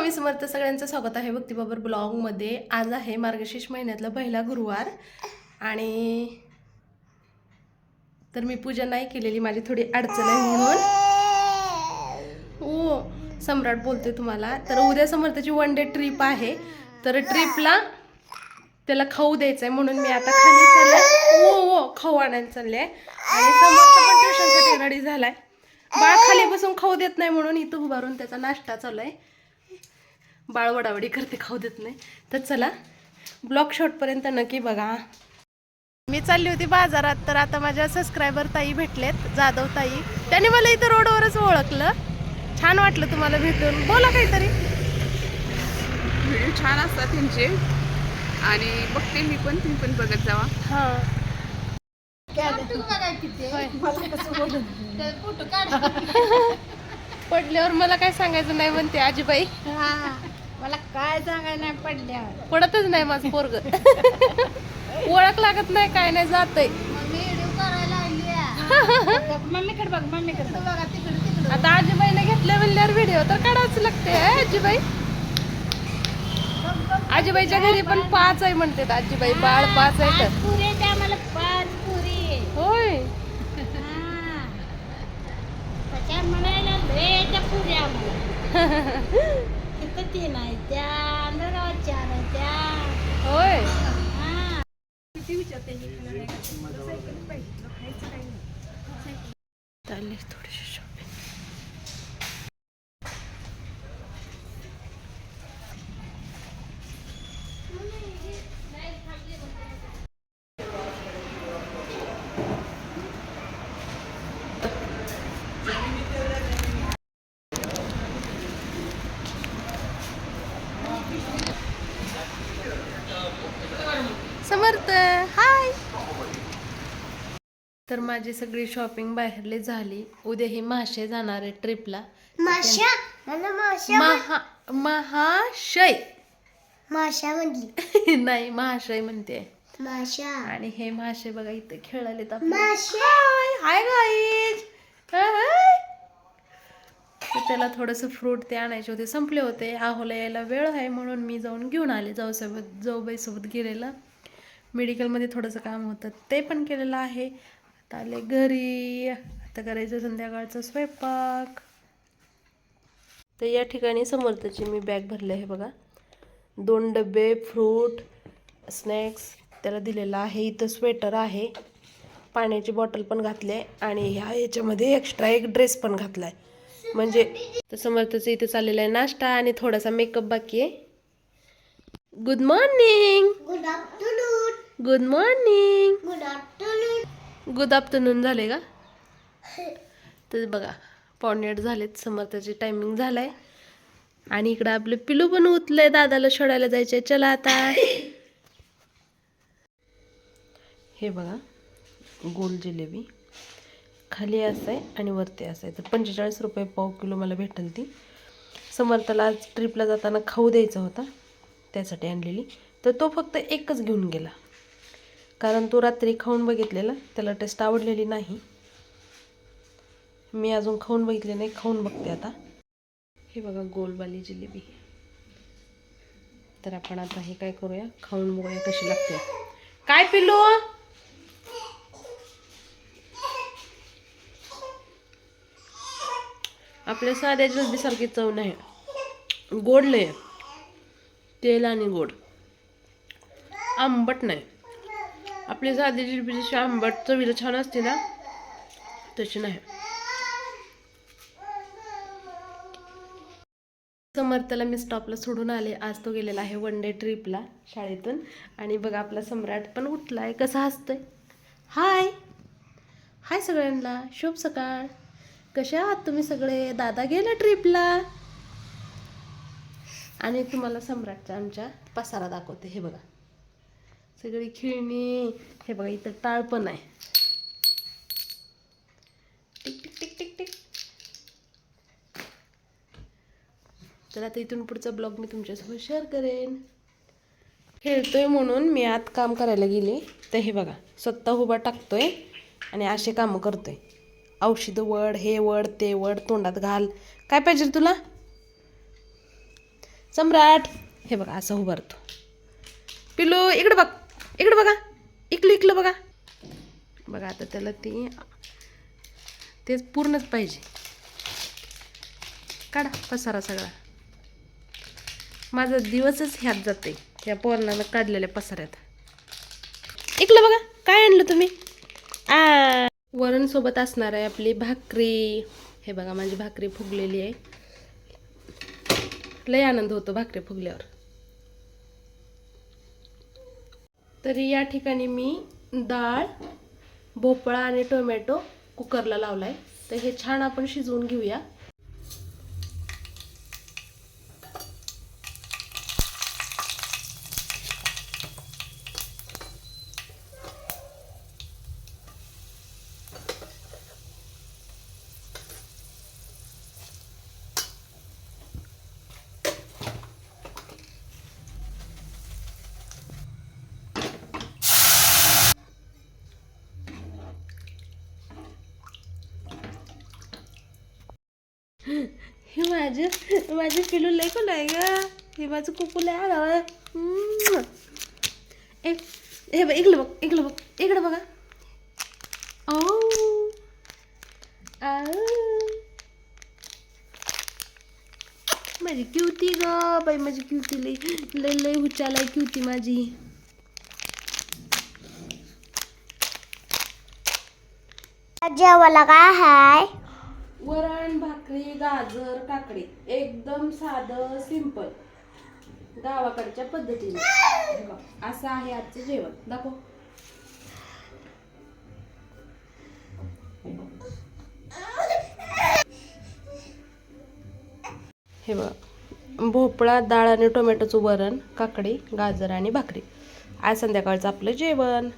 स्वामी समर्थ सगळ्यांचं स्वागत आहे भक्तीबाबर ब्लॉगमध्ये आज आहे मार्गशीर्ष महिन्यातला पहिला गुरुवार. आणि तर मी पूजा नाही केलेली माझी थोडी अडचण आहे म्हणून. हो सम्राट बोलते तुम्हाला. तर उद्या समर्थाची वन डे ट्रिप आहे. तर ट्रिपला त्याला खाऊ द्यायचं आहे म्हणून मी आता खाली चालले. हो हो खाऊ आणायला चालले. आणि समर्थ पण ट्युशनसाठी रेडी झालाय. बाळ खाली बसून खाऊ देत नाही म्हणून इथं उभारून त्याचा नाश्ता चालू आहे. बाळ वडावडी करते खाऊ देत नाही. तर चला ब्लॉग शॉटपर्यंत नक्की बघा. मी चालली होती बाजारात तर आता माझ्या सबस्क्रायबर ताई भेटलेत जाधव ताई. त्याने मला इथं रोडवरच ओळखलं. छान वाटलं तुम्हाला भेटून. बोला काहीतरी. व्हिडिओ छान असतात त्यांचे. आणि बघते मी पण तुम्ही पण बघत जावा. हां. पडल्यावर मला काय सांगायचं नाही म्हणते आजीबाई. मला काय सांगायला नाही पडल्यावर पडतच नाही माझं पोरग. ओळख लागत नाही काय नाही जातय. मम्मीकडे बघ मम्मीकडे बघा. तिकडे तिकडे आता आजीबाईने घेतल्या म्हणल्यावर व्हिडिओ तर काढावंच लागते हं, आजीबाई? आजीबाईच्या घरी पण पाच आहे म्हणते आजीबाई बाळ पाच आहे तर. पुरे द्या मला पाच पुरी होय. त्याच्या म्हणायला पुरी တည်နိုင်ကြတော့တော့ကြတော့ကြ तर माझी सगळी शॉपिंग बाहेरली झाली. उद्या ही माशे जाणार आहे ट्रिपला माशा मला माशा महा महाशय. माशा म्हणली. नाही महाशय म्हणते. माशा आणि हे मासे बघा इथे खेळालेत माशा हाय गाईज त्याला थोडंसं फ्रूट ते आणायचे होते संपले होते. आहोला यायला वेळ आहे म्हणून मी जाऊन घेऊन आले जाऊसोबत जाऊबाईसोबत गेलेलं. मेडिकलमध्ये थोडंसं काम होतं ते पण केलेलं आहे. आता आले घरी. आता करायचं संध्याकाळचा स्वयंपाक. तर या ठिकाणी समर्थची मी बॅग भरले आहे बघा. दोन डबे फ्रूट स्नॅक्स त्याला दिलेलं आहे. इथं स्वेटर आहे. पाण्याची बॉटल पण घातली आणि ह्या याच्यामध्ये एक्स्ट्रा एक ड्रेस पण घातला आहे. म्हणजे तर समर्थचं इथे चाललेला आहे नाश्ता आणि थोडासा मेकअप बाकी आहे. Good morning good afternoon good morning good afternoon झाले का? तर बघा पॉनेट झालेत समर्थाची टायमिंग झालाय. आणि इकडं आपलं पिलू पण उतलंय दादाला सोडायला जायचंय चला आता. हे बघा गोल जिलेबी. खाली असं आहे आणि वरती असं आहे. तर पंचेचाळीस रुपये पाव किलो मला भेटेल ती. समर्थाला आज ट्रिपला जाताना खाऊ द्यायचा होता. त्यासाठी आणलेली. तर तो फक्त एकच घेऊन गेला. कारण तो रात्री खाऊन बघितलेला त्याला टेस्ट आवडलेली नाही. मी अजून खाऊन बघितले नाही खाऊन बघते आता. हे बघा गोलवाली जिलेबी. तर आपण आता हे काय करूया खाऊन बघूया कशी लागते. काय पिल्लू? आपल्या साध्या जिलेबीसारखी चव नाही. गोड लय तेल आणि गोड. आंबट नाही. आपली साधी जिलेबी जशी आंबट चवीला छान असते ना? तशी नाही. समर्थला मी स्टॉपला सोडून आले. आज तो गेलेला आहे वन डे ट्रिपला शाळेतून. आणि बघा आपला सम्राट पण उठला आहे कसा हसतोय? हाय हाय सगळ्यांना. शुभ सकाळ. कसे आहात तुम्ही सगळे? दादा गेला ट्रिपला आणि तुम्हाला सम्राटचा आमच्या पसारा दाखवते. हे बघा. सगळी खेळणी हे बघा इथं टाळ पण आहे. Tick tick tick tick tick. तर आता इथून पुढचा ब्लॉग मी तुमच्यासोबत शेअर करेन. खेळतोय म्हणून मी आत काम करायला गेले. तर हे बघा स्वतः उभा टाकतोय आणि असे कामं करतोय. औषधं वड हे वड ते वड तोंडात घाल. काय पाहिजे तुला? सम्राट. हे बघा असं उभारतो. पिलो इकडे बघ. इकडं बघा. इकलं इकलं बघा. बघा आता त्याला ती तेच पूर्णच पाहिजे. काढा पसारा सगळा. माझा दिवसच ह्यात जाते या पोरणानं काढलेल्या पसाऱ्यात. इकलं बघा काय आणलं तुम्ही? आ वरण सोबत असणार आहे आपली भाकरी. हे बघा माझी भाकरी फुगलेली आहे. लय आनंद होतो भाकरी फुगल्यावर. तरी या ठिकाणी मी डाळ भोपळा आणि टोमॅटो कुकरला लावला आहे तर हे छान आपण शिजवून घेऊया हे माझं माझं पिलू लय कोण आहे ग. हे माझं कुकू लय आलं. हम्म. ए हे बघ इकडं बघ इकडं बघ इकडं बघा. ओ. माझी क्युती ग बाई माझी क्युती लय लय लय हुचालाय क्युती माझी. जेवायला काय हाय वरण भाकरी गाजर काकडी. एकदम साधं सिंपल गावाकडच्या पद्धतीने. असं आहे आजचं जेवण. दाखव. हे बघ भोपळा डाळ आणि टोमॅटोचं वरण काकडी गाजर आणि भाकरी. आज संध्याकाळचं आपलं जेवण.